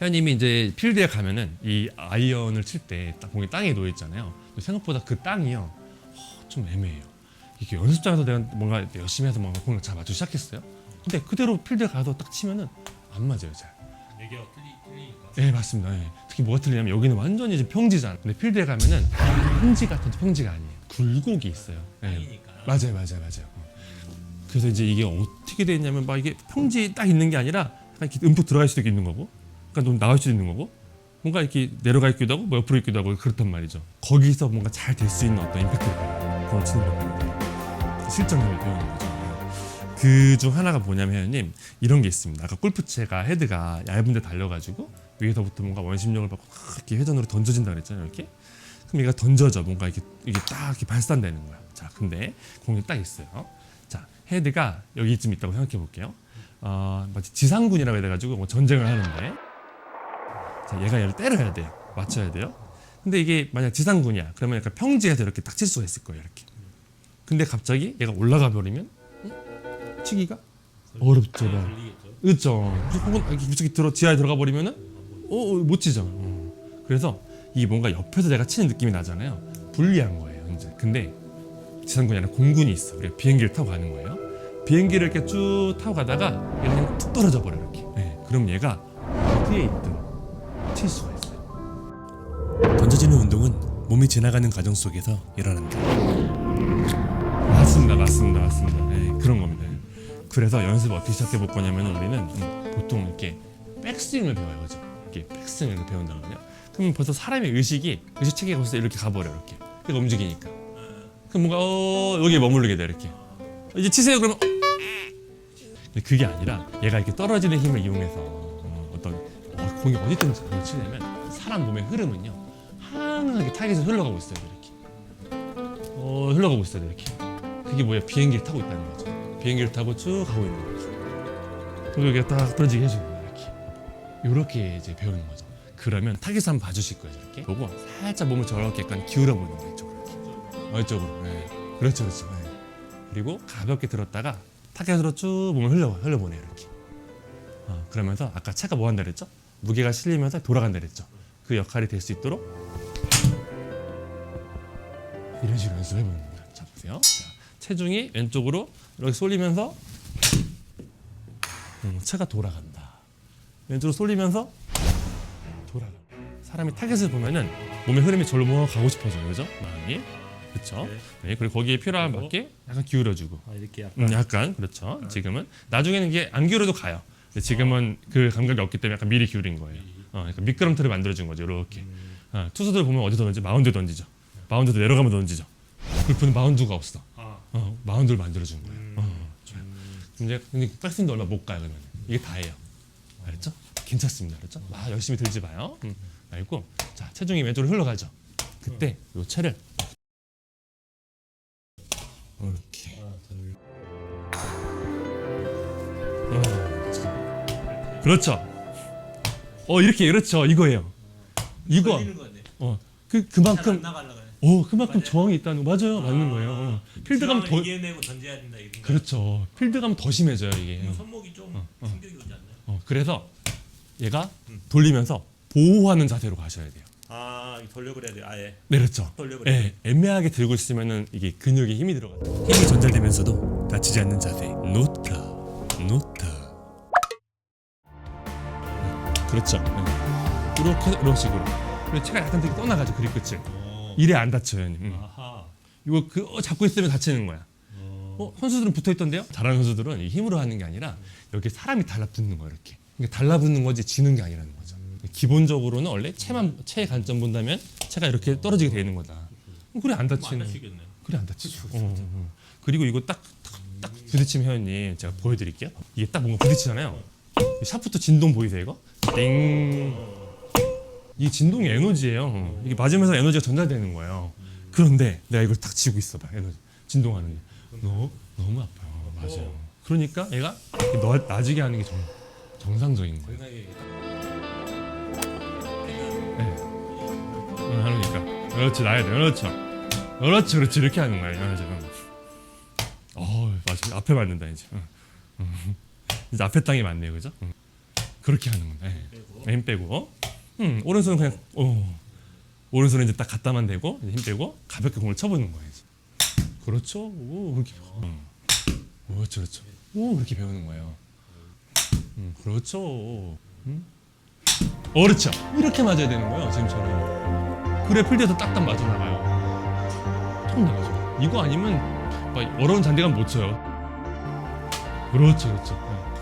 회원님이 이제 필드에 가면은 이 아이언을 칠 때 딱 공이 땅에 놓여 있잖아요. 생각보다 그 땅이요 어, 좀 애매해요. 이게 연습장에서 내가 뭔가 열심히 해서 뭔가 공을 잘 맞추기 시작했어요. 근데 그대로 필드에 가서 딱 치면은 안 맞아요 잘. 내게 틀리 틀리니까. 네 맞습니다. 예. 특히 뭐가 틀리냐면 여기는 완전히 이제 평지잖아. 근데 필드에 가면은 평지 같은 평지가 아니에요. 굴곡이 있어요. 예. 땅이니까. 맞아요, 맞아요, 맞아요. 어. 그래서 이제 이게 어떻게 돼 있냐면 막 이게 평지 딱 있는 게 아니라 약간 이렇게 음폭 들어갈 수도 있는 거고, 약간 좀 나갈 수도 있는 거고, 뭔가 이렇게 내려가 있기도 하고, 뭐 옆으로 있기도 하고 그렇단 말이죠. 거기서 뭔가 잘 될 수 있는 어떤 임팩트를 공을 치는 겁니다. 실전을 배우는 거죠. 그 중 하나가 뭐냐면 회원님 이런 게 있습니다. 아까 골프채가 헤드가 얇은데 달려가지고 위에서부터 뭔가 원심력을 받고 확 이렇게 회전으로 던져진다 그랬잖아요. 이렇게 그럼 얘가 던져져 뭔가 이렇게 이게 딱 이렇게 발산되는 거야. 자, 근데 공이 딱 있어요. 자, 헤드가 여기쯤 있다고 생각해 볼게요. 어, 마치 지상군이라고 해가지고 뭐 전쟁을 하는데, 자, 얘가 얘를 때려야 돼요. 맞춰야 돼요. 근데 이게 만약 지상군이야, 그러면 약간 평지에서 이렇게 딱 칠 수가 있을 거예요, 이렇게. 근데 갑자기 얘가 올라가 버리면 어? 치기가 어렵죠. 그렇죠. 혹은 이렇게 무척 들어 지하에 들어가 버리면은 어, 어, 못 치죠. 어. 그래서 이 뭔가 옆에서 내가 치는 느낌이 나잖아요. 불리한 거예요, 이제. 근데 지상군이 아니라 공군이 있어. 우리가 비행기를 타고 가는 거예요. 비행기를 이렇게 쭉 타고 가다가 그냥 툭 떨어져 버려 이렇게. 네, 그럼 얘가 어디에 있든 칠 수가 있어요. 던져지는 운동은 몸이 지나가는 과정 속에서 일어난다. 맞습니다, 맞습니다, 맞습니다. 네, 그런 겁니다. 그래서 연습 어떻게 시작해 볼 거냐면 우리는 음, 보통 이렇게 백스윙을 배워요, 그죠? 이렇게 백스윙을 말이야. 그럼 벌써 사람의 의식이 의식 체계가 벌써 이렇게 가버려 이렇게. 이렇게 움직이니까. 그럼 뭔가 어 여기에 머무르게 돼 이렇게. 이제 치세요 그러면. 어. 근데 그게 아니라 얘가 이렇게 떨어지는 힘을 이용해서 공이 어디 있든지 그걸 치려면 사람 몸의 흐름은요 항상 이렇게 타겟에서 흘러가고 있어야 돼 이렇게. 어 흘러가고 있어야 돼 이렇게. 그게 뭐야 비행기를 타고 있다는 거죠. 비행기를 타고 쭉 가고 있는 거죠. 그리고 여기가 딱 떨어지게 해주는 이렇게. 이렇게 이제 배우는 거죠. 그러면 타겟 한번 봐주실 거예요 이렇게. 보고 살짝 몸을 저렇게 약간 기울여 보는 거예요 이쪽으로. 이렇게. 어, 이쪽으로. 네. 그렇죠, 그렇죠. 네. 그리고 가볍게 들었다가 타겟으로 쭉 몸을 흘려 흘려보내요 이렇게. 어, 그러면서 아까 차가 뭐 한다 그랬죠? 무게가 실리면서 돌아간다 그랬죠. 그 역할이 될 수 있도록 이런 식으로 연습해 보는 겁니다. 자 보세요. 자, 체중이 왼쪽으로 이렇게 쏠리면서 음, 차가 돌아간다. 왼쪽으로 쏠리면서 돌아간다. 사람이 타겟을 보면은 몸의 흐름이 절로 뭐 가고 싶어져요, 그죠? 마음이. 그렇죠. 네, 그리고 거기에 필요한 맞게 약간 기울여주고. 아, 이렇게 약간 음, 약간 그렇죠. 지금은 나중에는 이게 안 기울여도 가요. 근데 지금은 그 감각이 없기 때문에 약간 미리 기울인 거예요. 어, 그러니까 미끄럼틀을 만들어준 거죠. 이렇게 어, 투수들 보면 어디 던지 마운드 던지죠. 마운드도 내려가면 던지죠. 골프는 마운드가 없어. 아, 어, 마운드를 만들어준 거예요. 어, 좋아요. 근데 근데 백스윙도 얼마 못 가요. 그러면 이게 다예요. 알았죠? 괜찮습니다. 알았죠? 막 열심히 들지 마요. 음, 말고 자 체중이 왼쪽으로 흘러가죠. 그때 요 채를 이렇게. 어, 그렇죠. 어 이렇게 그렇죠 이거예요. 이거. 어그 그만큼. 어 그만큼 맞아요. 저항이 있다는 거 맞아요 맞는 거예요. 어. 필드 가면 더 이겨내고 던져야 된다 이런 거. 그렇죠. 필드 가면 더 심해져요 이게. 그럼 손목이 좀 충격이 오지 않나요? 어 그래서 얘가 돌리면서 보호하는 자세로 가셔야 돼요. 아, 돌려 그래야 돼. 아예. 네 그렇죠. 돌려 그래야 예, 애매하게 들고 있으면은 이게 근육에 힘이 들어가요. 힘이 전달되면서도 다치지 않는 자세. 놓다. 놓다. 그렇죠. 예. 이렇게 이런 식으로. 그리고 체가 약간 되게 떠나가죠 그립 끝을. 이래 안 다쳐요. 음. 아하. 이거 그 어, 잡고 있으면 다치는 거야. 어, 선수들은 붙어 있던데요? 잘하는 선수들은 이 힘으로 하는 게 아니라 여기 사람이 달라붙는 거야 이렇게. 그러니까 달라붙는 거지 지는 게 아니라는 거죠. 기본적으로는 원래 체만 체의 관점 본다면 체가 이렇게 떨어지게 되는 거다. 그래 안안 다치는. 다치겠네. 그래 안 다치죠. 어, 어, 어. 그리고 이거 딱, 딱, 딱 부딪히면 회원님 제가 보여드릴게요. 이게 딱 뭔가 부딪히잖아요. 이 샤프트 진동 보이세요 이거? 띵. 이 진동이 에너지예요. 이게 맞으면서 에너지가 전달되는 거예요. 그런데 내가 이걸 딱 쥐고 있어 봐 에너지 진동하는 게 너무 너무 아파요. 맞아요. 그러니까 얘가 너, 나지게 하는 게 정, 정상적인 거예요. 응, 하니까 그렇지 나야 돼 그렇죠 그렇지 그렇지 이렇게 하는 거야 맞아 어 맞아 앞에 맞는다 이제. 이제 앞에 땅이 맞네요 그죠 응. 그렇게 하는 건데 예. 그리고 힘 빼고 음, 오른손은 그냥 어. 오른손은 이제 딱 갖다만 대고 이제 힘 빼고 가볍게 공을 쳐보는 거예요. 이제. 그렇죠. 오, 그렇게. 어. 오, 그렇죠, 그렇죠. 오, 그렇게 배우는 거예요. 음, 그렇죠. 음? 어, 그렇죠. 이렇게 맞아야 되는 거예요, 지금처럼. 그래 필드에서 딱딱 맞아 나가요. 통 나가죠. 이거 아니면 막 어려운 잔디감 못 쳐요. 그렇죠, 그렇죠.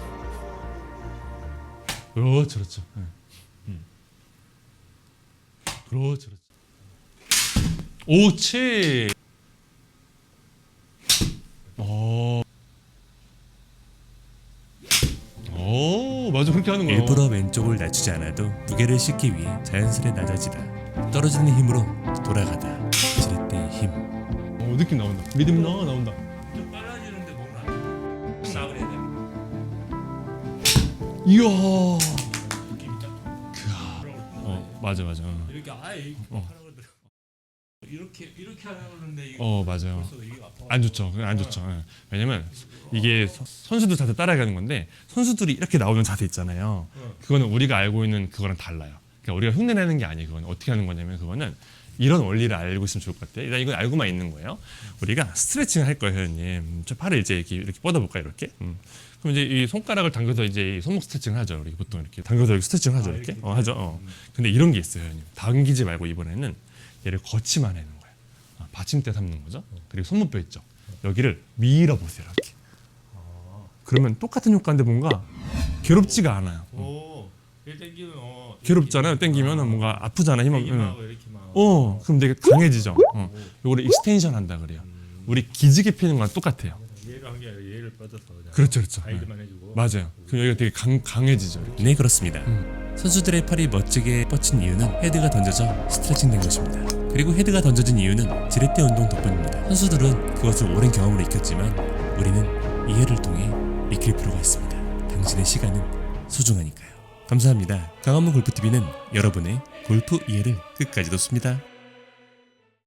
네. 그렇죠, 그렇죠. 네. 음. 그렇죠, 그렇죠. 오치. 어. 오, 맞아 그렇게 하는 거야. 일부러 왼쪽을 낮추지 않아도 무게를 싣기 위해 자연스레 낮아지다. 떨어지는 힘으로 돌아가다. 지렛대의 힘. 어, 느낌 나온다. 리듬 나와 나온다. 이야. 어, 맞아 맞아. 이렇게 아예 이렇게 어. 하라고 그러더라고. 이렇게 이렇게 그러는데 이거 어 맞아요. 벌써 이게 아파. 안 좋죠. 안 좋죠. 예. 왜냐면 이게 서- 선수들 자세 따라가는 건데 선수들이 이렇게 나오는 자세 있잖아요. 어. 그거는 우리가 알고 있는 그거랑 달라요. 그러니까 우리가 흉내내는 게 아니에요. 그건 어떻게 하는 거냐면 그거는 이런 원리를 알고 있으면 좋을 것 같아요. 일단 이건 알고만 있는 거예요. 우리가 스트레칭을 할 거예요, 회원님. 저 팔을 이제 이렇게, 이렇게 뻗어볼까요, 이렇게? 음. 그럼 이제 이 손가락을 당겨서 이제 이 손목 스트레칭을 하죠. 우리 보통 이렇게 당겨서 이렇게 스트레칭을 하죠, 아, 이렇게. 이렇게. 어, 하죠. 어. 근데 이런 게 있어요, 회원님. 당기지 말고 이번에는 얘를 거치만 해는 거예요. 아, 받침대 삼는 거죠. 그리고 손목뼈 있죠. 여기를 밀어보세요, 이렇게. 그러면 똑같은 효과인데 뭔가 괴롭지가 않아요. 오. 이렇게 당기면 어. 괴롭잖아요. 땡기면은 뭔가 아프잖아. 힘 이렇게 응. 하고 이렇게 막. 어, 그럼 되게 강해지죠. 어. 요거를 익스텐션 한다 그래요. 우리 기지개 피는 거랑 똑같아요. 얘를 한게 아니라 얘를 뻗어서 그냥 그렇죠, 그렇죠. 네. 가이드만 해주고. 맞아요. 그럼 여기가 되게 강, 강해지죠. 이렇게. 네 그렇습니다. 선수들의 팔이 멋지게 뻗친 이유는 헤드가 던져져 스트레칭된 것입니다. 그리고 헤드가 던져진 이유는 지렛대 운동 덕분입니다. 선수들은 그것을 오랜 경험으로 익혔지만 우리는 이해를 통해 익힐 필요가 있습니다. 당신의 시간은 소중하니까요. 감사합니다. 강한문 골프TV는 여러분의 골프 이해를 끝까지 돕습니다.